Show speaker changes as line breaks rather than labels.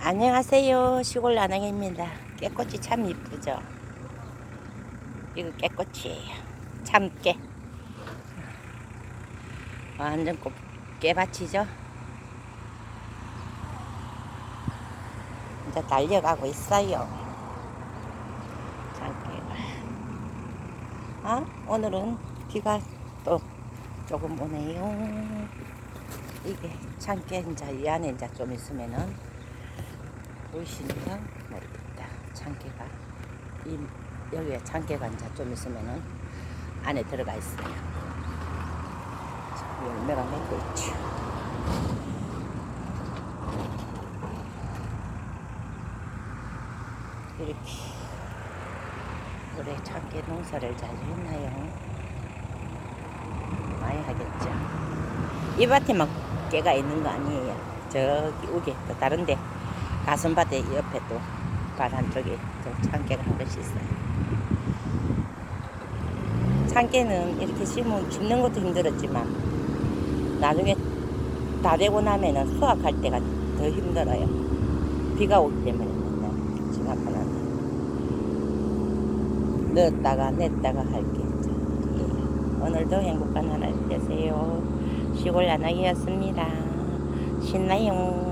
안녕하세요. 시골 나랑입니다. 깨꽃이 참 이쁘죠? 이거 깨꽃이에요. 참깨. 완전 꽃, 깨밭이죠? 이제 달려가고 있어요. 참깨가. 아, 오늘은 비가 또 조금 오네요. 이게 참깨 이제 이 안에 이제 좀 있으면은 보이시는가 모르겠다. 참깨가 이 여기에 참깨가 이제 좀 있으면은 안에 들어가 있어요. 자, 열매가 맺고 있죠. 이렇게 올해 참깨 농사를 잘 했나요? 많이 하겠죠. 이 밭에만 깨가 있는 거 아니에요. 저기 우게 또 다른데 가슴밭에 옆에 또밭 한쪽에 저 참깨가 한 것이 있어요. 참깨는 이렇게 심으면 줍는 것도 힘들었지만 나중에 다 되고 나면은 수확할 때가 더 힘들어요. 비가 오기 때문에 지금 아빠는 넣었다가 냈다가 할게. 예. 오늘도 행복한 하루 되세요. 시골 나나기였습니다. 신나요.